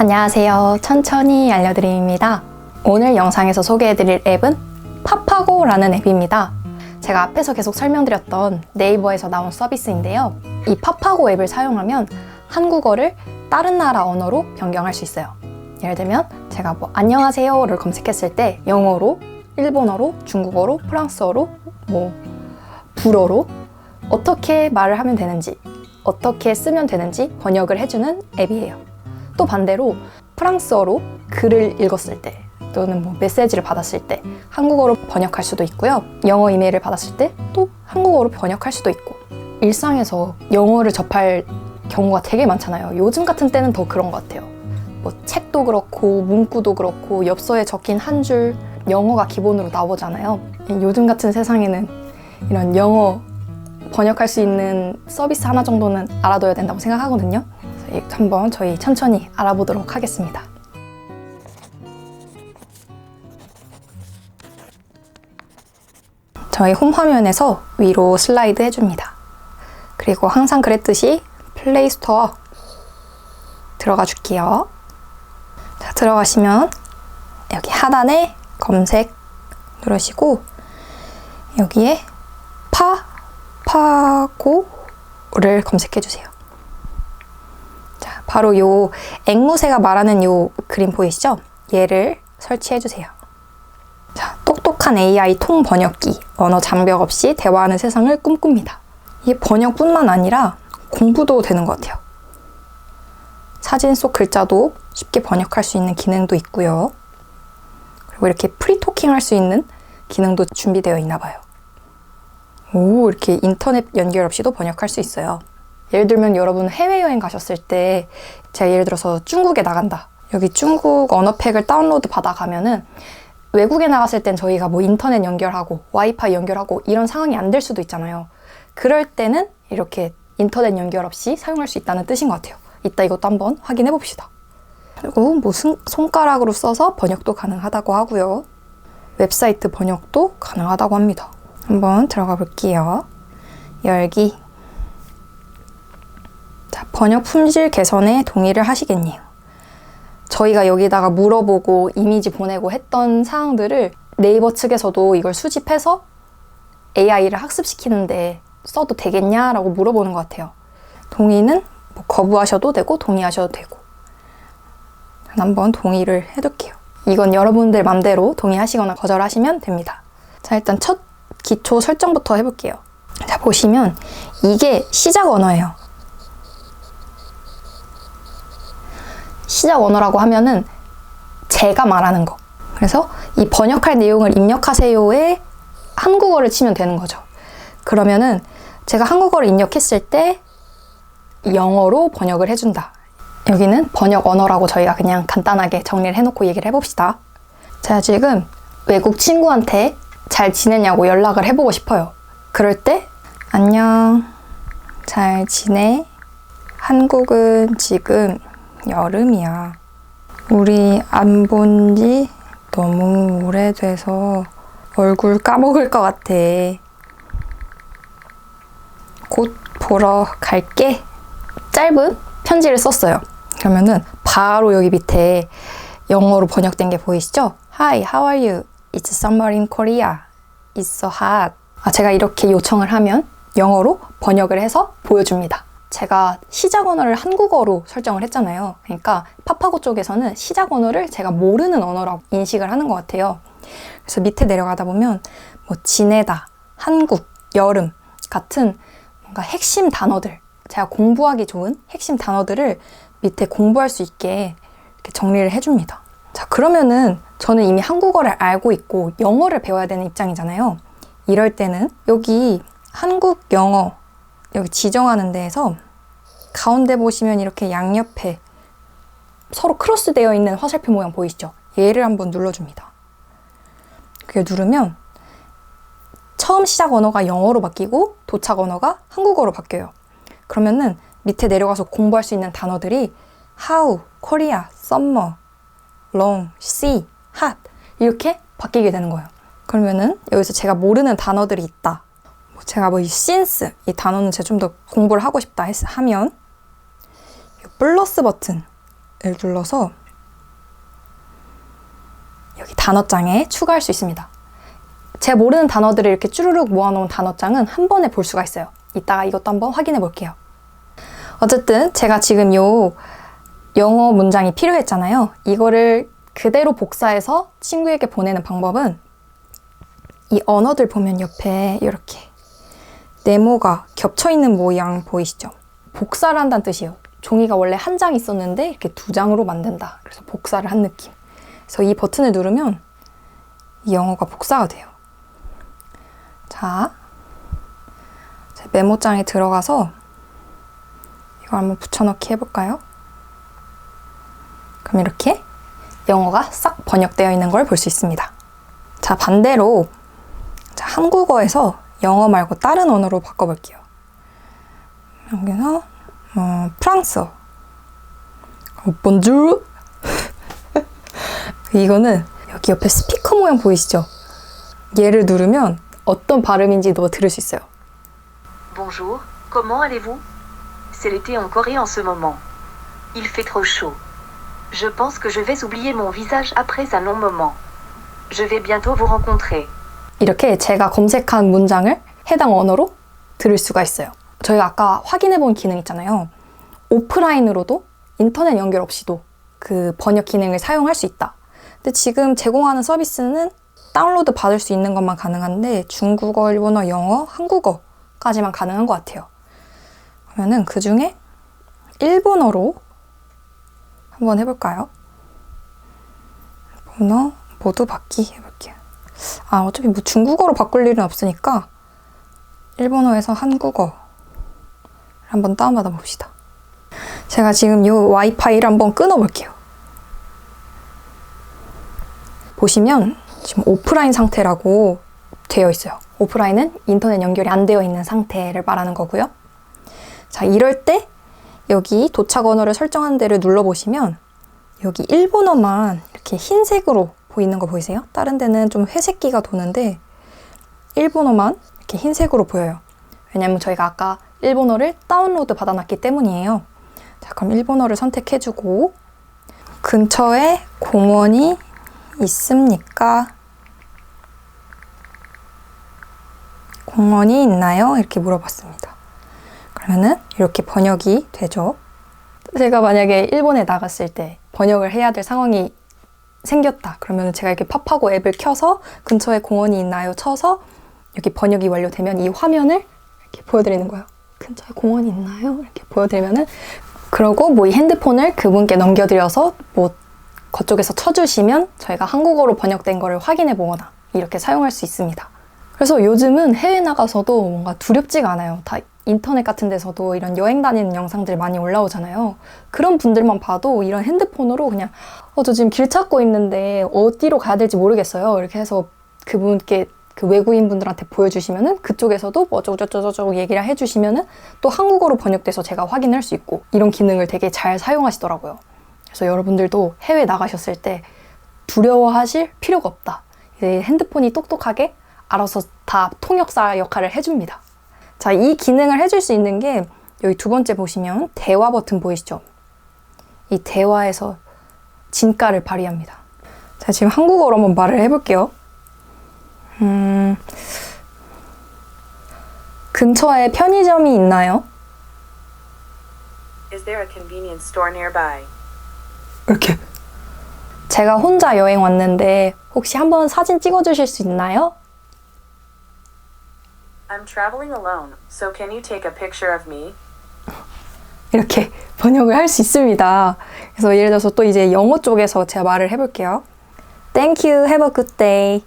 안녕하세요. 천천히 알려드림입니다. 오늘 영상에서 소개해드릴 앱은 파파고라는 앱입니다. 제가 앞에서 계속 설명드렸던 네이버에서 나온 서비스인데요. 이 파파고 앱을 사용하면 한국어를 다른 나라 언어로 변경할 수 있어요. 예를 들면 제가 뭐 안녕하세요를 검색했을 때 영어로, 일본어로, 중국어로, 프랑스어로, 뭐 불어로 어떻게 말을 하면 되는지, 어떻게 쓰면 되는지 번역을 해주는 앱이에요. 또 반대로 프랑스어로 글을 읽었을 때 또는 뭐 메시지를 받았을 때 한국어로 번역할 수도 있고요. 영어 이메일을 받았을 때 또 한국어로 번역할 수도 있고 일상에서 영어를 접할 경우가 되게 많잖아요. 요즘 같은 때는 더 그런 것 같아요. 뭐 책도 그렇고 문구도 그렇고 엽서에 적힌 한 줄 영어가 기본으로 나오잖아요. 요즘 같은 세상에는 이런 영어 번역할 수 있는 서비스 하나 정도는 알아둬야 된다고 생각하거든요. 한번 저희 천천히 알아보도록 하겠습니다. 저희 홈 화면에서 위로 슬라이드 해줍니다. 그리고 항상 그랬듯이 플레이 스토어 들어가 줄게요. 자, 들어가시면 여기 하단에 검색 누르시고 여기에 파, 파고를 검색해 주세요. 자, 바로 요 앵무새가 말하는 요 그림 보이시죠? 얘를 설치해 주세요. 자, 똑똑한 AI 통 번역기, 언어 장벽 없이 대화하는 세상을 꿈꿉니다. 이게 번역뿐만 아니라 공부도 되는 것 같아요. 사진 속 글자도 쉽게 번역할 수 있는 기능도 있고요. 그리고 이렇게 프리토킹 할 수 있는 기능도 준비되어 있나 봐요. 오, 이렇게 인터넷 연결 없이도 번역할 수 있어요. 예를 들면 여러분 해외여행 가셨을 때 제가 예를 들어서 중국에 나간다. 여기 중국 언어팩을 다운로드 받아가면은 외국에 나갔을 땐 저희가 뭐 인터넷 연결하고 와이파이 연결하고 이런 상황이 안 될 수도 있잖아요. 그럴 때는 이렇게 인터넷 연결 없이 사용할 수 있다는 뜻인 것 같아요. 이따 이것도 한번 확인해 봅시다. 그리고 뭐 손, 손가락으로 써서 번역도 가능하다고 하고요. 웹사이트 번역도 가능하다고 합니다. 한번 들어가 볼게요. 열기. 자, 번역 품질 개선에 동의를 하시겠네요. 저희가 여기다가 물어보고 이미지 보내고 했던 사항들을 네이버 측에서도 이걸 수집해서 AI를 학습시키는데 써도 되겠냐라고 물어보는 것 같아요. 동의는 뭐 거부하셔도 되고 동의하셔도 되고. 한번 동의를 해둘게요. 이건 여러분들 맘대로 동의하시거나 거절하시면 됩니다. 자, 일단 첫 기초 설정부터 해볼게요. 자, 보시면 이게 시작 언어예요. 시작 언어라고 하면은 제가 말하는 거. 그래서 이 번역할 내용을 입력하세요에 한국어를 치면 되는 거죠. 그러면은 제가 한국어를 입력했을 때 영어로 번역을 해준다. 여기는 번역 언어라고 저희가 그냥 간단하게 정리를 해놓고 얘기를 해봅시다. 제가 지금 외국 친구한테 잘 지내냐고 연락을 해보고 싶어요. 그럴 때, 안녕, 잘 지내? 한국은 지금 여름이야. 우리 안 본 지 너무 오래돼서 얼굴 까먹을 것 같아. 곧 보러 갈게. 짧은 편지를 썼어요. 그러면은 바로 여기 밑에 영어로 번역된 게 보이시죠? Hi, how are you? It's summer in Korea. It's so hot. 아, 제가 이렇게 요청을 하면 영어로 번역을 해서 보여줍니다. 제가 시작 언어를 한국어로 설정을 했잖아요. 그러니까 파파고 쪽에서는 시작 언어를 제가 모르는 언어라고 인식을 하는 것 같아요. 그래서 밑에 내려가다 보면 뭐 지내다, 한국, 여름 같은 뭔가 핵심 단어들, 제가 공부하기 좋은 핵심 단어들을 밑에 공부할 수 있게 정리를 해줍니다. 자, 그러면은 저는 이미 한국어를 알고 있고 영어를 배워야 되는 입장이잖아요. 이럴 때는 여기 한국 영어 여기 지정하는 데에서 가운데 보시면 이렇게 양옆에 서로 크로스 되어 있는 화살표 모양 보이시죠? 얘를 한번 눌러줍니다. 그게 누르면 처음 시작 언어가 영어로 바뀌고 도착 언어가 한국어로 바뀌어요. 그러면은 밑에 내려가서 공부할 수 있는 단어들이 how, Korea, summer, long, sea, hot 이렇게 바뀌게 되는 거예요. 그러면은 여기서 제가 모르는 단어들이 있다. 뭐 제가 뭐 이 since 이 단어는 제가 좀 더 공부를 하고 싶다 했, 하면 이 플러스 버튼 눌러서 여기 단어장에 추가할 수 있습니다. 제가 모르는 단어들을 이렇게 쭈루룩 모아놓은 단어장은 한 번에 볼 수가 있어요. 이따가 이것도 한번 확인해 볼게요. 어쨌든 제가 지금 요 영어 문장이 필요했잖아요. 이거를 그대로 복사해서 친구에게 보내는 방법은 이 언어들 보면 옆에 이렇게 네모가 겹쳐 있는 모양 보이시죠? 복사를 한다는 뜻이에요. 종이가 원래 한 장 있었는데 이렇게 두 장으로 만든다. 그래서 복사를 한 느낌. 그래서 이 버튼을 누르면 이 영어가 복사가 돼요. 자, 제 메모장에 들어가서 이걸 한번 붙여넣기 해볼까요? 그럼 이렇게 영어가 싹 번역되어 있는 걸 볼 수 있습니다. 자, 반대로 자, 한국어에서 영어 말고 다른 언어로 바꿔볼게요. 여기서 어, 프랑스어. 어, 본주. 이거는 여기 옆에 스피커 모양 보이시죠? 얘를 누르면 어떤 발음인지도 들을 수 있어요. Bonjour, comment allez-vous C'est l'été en Corée en ce moment. Il fait trop chaud. Je pense que je vais oublier mon visage après un long moment. Je vais bientôt vous rencontrer. 이렇게 제가 검색한 문장을 해당 언어로 들을 수가 있어요. 저희가 아까 확인해 본 기능 있잖아요. 오프라인으로도 인터넷 연결 없이도 그 번역 기능을 사용할 수 있다. 근데 지금 제공하는 서비스는 다운로드 받을 수 있는 것만 가능한데 중국어, 일본어, 영어, 한국어까지만 가능한 것 같아요. 그러면은 그 중에 일본어로 한번 해볼까요? 일본어 모두 받기 해볼게요. 아, 어차피 뭐 중국어로 바꿀 일은 없으니까 일본어에서 한국어 한번 다운받아 봅시다. 제가 지금 이 와이파이를 한번 끊어볼게요. 보시면 지금 오프라인 상태라고 되어 있어요. 오프라인은 인터넷 연결이 안 되어 있는 상태를 말하는 거고요. 자, 이럴 때 여기 도착 언어를 설정한 데를 눌러보시면 여기 일본어만 이렇게 흰색으로 보이는 거 보이세요? 다른 데는 좀 회색기가 도는데 일본어만 이렇게 흰색으로 보여요. 왜냐면 저희가 아까 일본어를 다운로드 받아놨기 때문이에요. 자, 그럼 일본어를 선택해주고 근처에 공원이 있습니까? 공원이 있나요? 이렇게 물어봤습니다. 그러면은 이렇게 번역이 되죠. 제가 만약에 일본에 나갔을 때 번역을 해야 될 상황이 생겼다. 그러면 제가 이렇게 팝하고 앱을 켜서 근처에 공원이 있나요? 쳐서 여기 번역이 완료되면 이 화면을 이렇게 보여드리는 거예요. 근처에 공원이 있나요? 이렇게 보여드리면은 그러고 뭐 이 핸드폰을 그분께 넘겨드려서 뭐 그쪽에서 쳐주시면 저희가 한국어로 번역된 거를 확인해 보거나 이렇게 사용할 수 있습니다. 그래서 요즘은 해외 나가서도 뭔가 두렵지가 않아요. 다 인터넷 같은 데서도 이런 여행 다니는 영상들 많이 올라오잖아요. 그런 분들만 봐도 이런 핸드폰으로 그냥 어, 저 지금 길 찾고 있는데 어디로 가야 될지 모르겠어요. 이렇게 해서 그분께 그 외국인 분들한테 보여주시면은 그쪽에서도 뭐 어쩌고저쩌고 얘기를 해주시면은 또 한국어로 번역돼서 제가 확인할 수 있고 이런 기능을 되게 잘 사용하시더라고요. 그래서 여러분들도 해외 나가셨을 때 두려워하실 필요가 없다. 이제 핸드폰이 똑똑하게 알아서 다 통역사 역할을 해줍니다. 자, 이 기능을 해줄 수 있는 게 여기 두 번째 보시면 대화 버튼 보이시죠? 이 대화에서 진가를 발휘합니다. 자, 지금 한국어로 한번 말을 해볼게요. 음, 근처에 편의점이 있나요? Is there a convenience store nearby? 이렇게. 제가 혼자 여행 왔는데 혹시 한번 사진 찍어주실 수 있나요? I'm traveling alone, so can you take a picture of me? 이렇게 번역을 할 수 있습니다. 그래서 예를 들어서 또 이제 영어 쪽에서 제가 말을 해볼게요. Thank you, have a good day.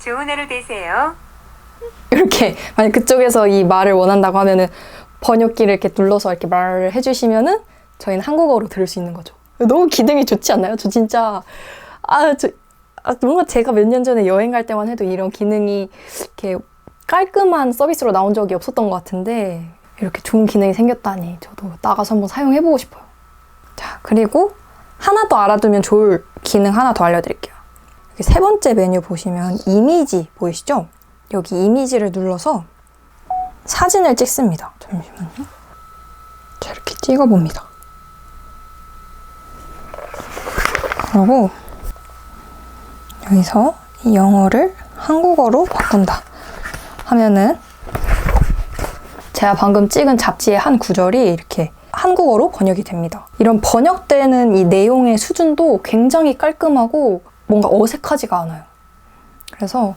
좋은 하루 되세요. 이렇게 만약 그쪽에서 이 말을 원한다고 하면은 번역기를 이렇게 눌러서 이렇게 말을 해주시면은 저희는 한국어로 들을 수 있는 거죠. 너무 기능이 좋지 않나요? 저 진짜 아 저 아, 뭔가 제가 몇 년 전에 여행 갈 때만 해도 이런 기능이 이렇게 깔끔한 서비스로 나온 적이 없었던 것 같은데 이렇게 좋은 기능이 생겼다니 저도 나가서 한번 사용해보고 싶어요. 자 그리고 하나 더 알아두면 좋을 기능 하나 더 알려드릴게요. 여기 세 번째 메뉴 보시면 이미지 보이시죠? 여기 이미지를 눌러서 사진을 찍습니다. 잠시만요. 자, 이렇게 찍어봅니다. 그리고 여기서 이 영어를 한국어로 바꾼다 하면은 제가 방금 찍은 잡지의 한 구절이 이렇게 한국어로 번역이 됩니다. 이런 번역되는 이 내용의 수준도 굉장히 깔끔하고 뭔가 어색하지가 않아요. 그래서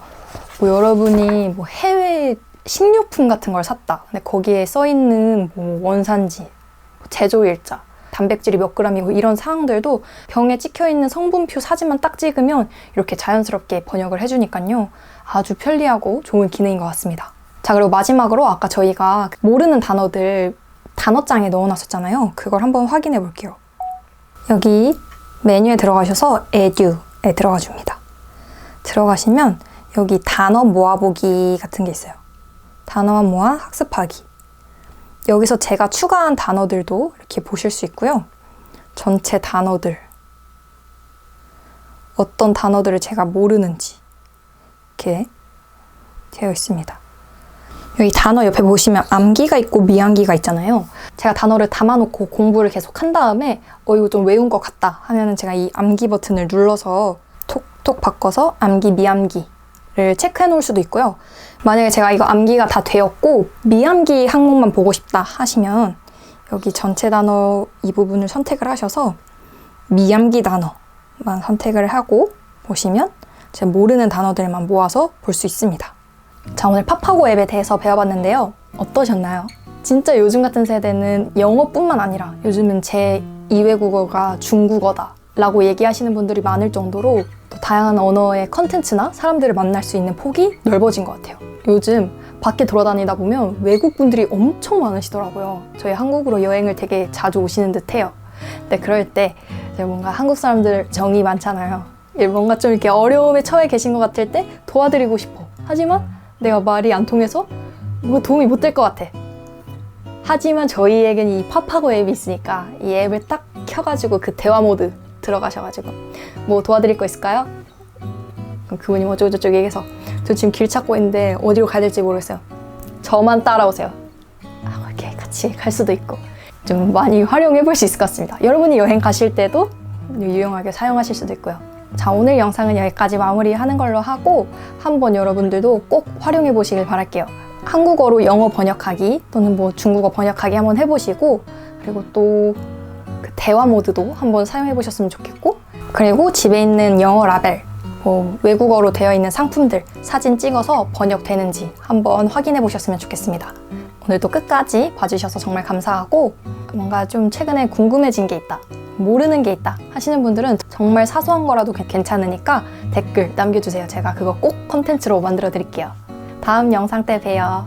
뭐 여러분이 뭐 해외 식료품 같은 걸 샀다. 근데 거기에 써 있는 뭐 원산지, 제조 일자, 단백질이 몇 그램이고 이런 사항들도 병에 찍혀 있는 성분표 사진만 딱 찍으면 이렇게 자연스럽게 번역을 해주니까요. 아주 편리하고 좋은 기능인 것 같습니다. 자, 그리고 마지막으로 아까 저희가 모르는 단어들 단어장에 넣어놨었잖아요. 그걸 한번 확인해 볼게요. 여기 메뉴에 들어가셔서 edu에 들어가 줍니다. 들어가시면 여기 단어 모아보기 같은 게 있어요. 단어만 모아 학습하기. 여기서 제가 추가한 단어들도 이렇게 보실 수 있고요. 전체 단어들. 어떤 단어들을 제가 모르는지 이렇게 되어 있습니다. 여기 단어 옆에 보시면 암기가 있고 미암기가 있잖아요. 제가 단어를 담아놓고 공부를 계속 한 다음에 어 이거 좀 외운 것 같다 하면은 제가 이 암기 버튼을 눌러서 톡톡 바꿔서 암기 미암기 를 체크해 놓을 수도 있고요. 만약에 제가 이거 암기가 다 되었고 미암기 항목만 보고 싶다 하시면 여기 전체 단어 이 부분을 선택을 하셔서 미암기 단어만 선택을 하고 보시면 제가 모르는 단어들만 모아서 볼 수 있습니다. 자, 오늘 파파고 앱에 대해서 배워봤는데요. 어떠셨나요? 진짜 요즘 같은 세대는 영어뿐만 아니라 요즘은 제 2외국어가 중국어다 라고 얘기하시는 분들이 많을 정도로 또 다양한 언어의 컨텐츠나 사람들을 만날 수 있는 폭이 넓어진 것 같아요. 요즘 밖에 돌아다니다 보면 외국 분들이 엄청 많으시더라고요. 저희 한국으로 여행을 되게 자주 오시는 듯 해요. 근데 그럴 때 뭔가 한국 사람들 정이 많잖아요. 예, 뭔가 좀 이렇게 어려움에 처해 계신 것 같을 때 도와드리고 싶어. 하지만 내가 말이 안 통해서 뭐 도움이 못 될 것 같아. 하지만 저희에겐 이 파파고 앱이 있으니까 이 앱을 딱 켜가지고 그 대화 모드 들어가셔가지고 뭐 도와드릴 거 있을까요? 그분이 뭐 어쩌고저쩌고 얘기해서 저 지금 길 찾고 있는데 어디로 가야 될지 모르겠어요. 저만 따라오세요. 아, 이렇게 같이 갈 수도 있고 좀 많이 활용해 볼 수 있을 것 같습니다. 여러분이 여행 가실 때도 유용하게 사용하실 수도 있고요. 자, 오늘 영상은 여기까지 마무리하는 걸로 하고 한번 여러분들도 꼭 활용해 보시길 바랄게요. 한국어로 영어 번역하기 또는 뭐 중국어 번역하기 한번 해보시고 그리고 또 그 대화 모드도 한번 사용해 보셨으면 좋겠고 그리고 집에 있는 영어 라벨 뭐 외국어로 되어 있는 상품들 사진 찍어서 번역되는지 한번 확인해 보셨으면 좋겠습니다. 오늘도 끝까지 봐주셔서 정말 감사하고 뭔가 좀 최근에 궁금해진 게 있다 모르는 게 있다 하시는 분들은 정말 사소한 거라도 괜- 괜찮으니까 댓글 남겨주세요. 제가 그거 꼭 컨텐츠로 만들어 드릴게요. 다음 영상 때 봬요.